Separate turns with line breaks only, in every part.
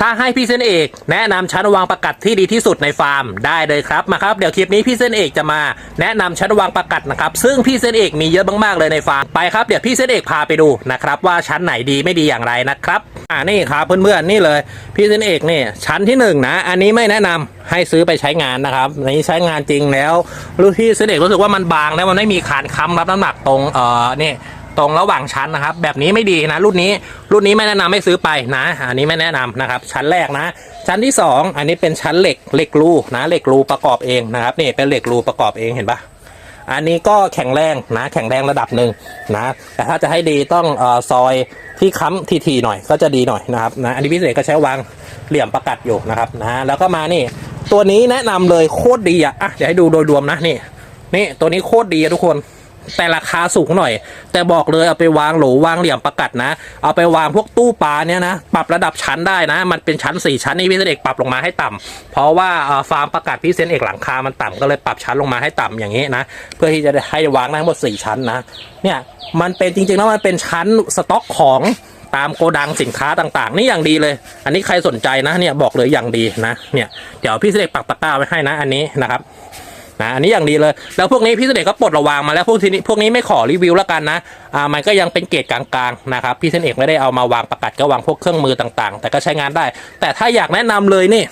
ถ้าให้พี่เส้นเอกแนะนำชั้นวางประกัดที่ดีที่สุดในฟาร์มได้เลยครับมาครับเดี๋ยวคลิปนี้พี่เส้นเอกจะมาแนะนำชั้นวางประกัดนะครับซึ่งพี่เส้นเอกมีเยอะมากๆเลยในฟาร์มไปครับเดี๋ยวพี่เส้นเอกพาไปดูนะครับว่าชั้นไหนดีไม่ดีอย่างไรนะครับอ่านี่ครับเพื่อนๆนี่เลย พี่เส้นเอกนี่ชั้นที่หนึ่งนะอันนี้ไม่แนะนำให้ซื้อไปใช้งานนะครับในนี้ใช้งานจริงแล้วรู้พี่เส้นเอกรู้สึกว่ามันบางแล้วมันไม่มีคานค้ำรับน้ำหนักตรงเอ่อนี่ ตรงระหว่างชั้นนะครับ แบบนี้ไม่ดีนะ รุ่นนี้รุ่นนี้ไม่แนะนำให้ซื้อไปนะ อันนี้ไม่แนะนำนะครับ ชั้นแรกนะ ชั้นที่สองอันนี้เป็นชั้นเหล็กเหล็กรูนะเหล็กรูประกอบเองนะครับนี่เป็นเหล็กรูประกอบเองเห็นปะอันนี้ก็แข็งแรงนะแข็งแรงระดับหนึ่งนะ แต่ถ้าจะให้ดีต้องเออซอยที่ค้ำทีๆหน่อยก็จะดีหน่อยนะครับนะอันนี้พิเศษก็ใช้วางเหลี่ยมประกัดอยู่นะครับนะแล้วก็มานี่ ตัวนี้แนะนำเลยโคตรดีอะอะเดี๋ยวให้ดูโดยรวมนะนี่นี่ตัวนี้โคตรดีอะทุกคน แต่ราคาสูงหน่อย แต่บอกเลยเอาไปวางโหลวางเหลี่ยมประกัดนะ เอาไปวางพวกตู้ปลาเนี่ยนะปรับระดับชั้นได้นะ มันเป็นชั้น 4 ชั้นนี่พี่เซนเอกปรับลงมาให้ต่ำเพราะว่าฟาร์มประกัดพี่เซนเอกหลังคา มันต่ำก็เลยปรับชั้นลงมาให้ต่ำอย่างนี้นะเพื่อที่จะได้ให้วางได้ทั้งหมด 4 ชั้นนะเนี่ยมันเป็นจริงๆแล้วมันเป็นชั้นสต็อกของตามโกดังสินค้าต่างๆ นี่อย่างดีเลย อันนี้ใครสนใจนะเนี่ยบอกเลยอย่างดีนะเนี่ยเดี๋ยวพี่เสด็จปักตะกร้าไว้ให้นะอันนี้นะครับ นะอันนี้อย่างดีเลย แล้วพวกนี้พี่เสด็จก็ปลดระวางมาแล้วพวกทีนี้พวกนี้ไม่ขอรีวิวแล้วกันนะอ่ามันก็ยังเป็นเกรดกลางๆนะครับพี่เสด็จไม่ได้เอามาวางประกัดก็วางพวกเครื่องมือต่างๆ แต่ก็ใช้งานได้ แต่ถ้าอยากแนะนำเลยนี่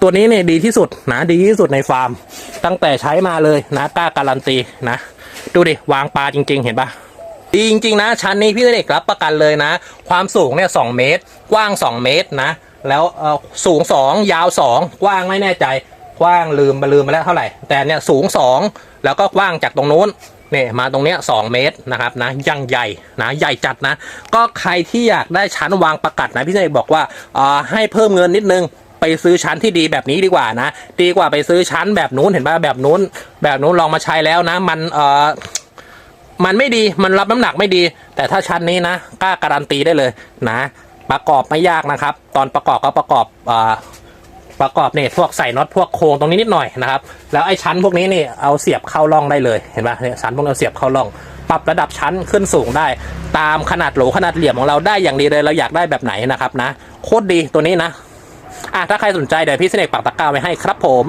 ตัวนี้เนี่ยดีที่สุดนะดีที่สุดในฟาร์ม ตั้งแต่ใช้มาเลยนะกล้าการันตีนะ ดูดิ วางปลาจริง ๆ เห็นปะดีจริง ๆ นะ ชั้นนี้พี่เด็กรับประกันเลยนะ ความสูงเนี่ยสเมตร กว้าง 2 เมตรนะ แล้วเออสูง 2 ยาว 2 กว้างไม่แน่ใจ กว้างลืมไปลืมไปแล้วเท่าไหร่ แต่เนี่ยสูง 2 แล้วก็กว้างจากตรงนู้นเนี่ยมาตรงเนี้ยสเมตรนะครับนะยังใหญ่นะใหญ่จัดนะ ก็ใครที่อยากได้ชั้นวางประกัดนะพี่เด็กบอกว่าอ่าให้เพิ่มเงินนิดนึงไปซื้อชั้นที่ดีแบบนี้ดีกว่านะ ดีกว่าไปซื้อชั้นแบบนู้นเห็นป่ะแบบนู้น แบบนู้นลองมาใช้แล้วนะ มันเอ่อมันไม่ดีมันรับน้ำหนักไม่ดี แต่ถ้าชั้นนี้นะกล้าการันตีได้เลยนะ ประกอบไม่ยากนะครับ ตอนประกอบก็ประกอบอ่า ประกอบเนี่ยพวกใส่น็อตพวกโครงตรงนี้นิดหน่อยนะครับ แล้วไอ้ชั้นพวกนี้นี่เอาเสียบเข้าร่องได้เลยเห็นปะเนี่ยชั้นพวกนี้เอาเสียบเข้าร่อง ปรับระดับชั้นขึ้นสูงได้ ตามขนาดโหลขนาดเหลี่ยมของเราได้อย่างดีเลยเราอยากได้แบบไหนนะครับนะโคตรดีตัวนี้นะอะถ้าใครสนใจเดี๋ยวพี่เสนกปักตะกร้าไว้ให้ครับผม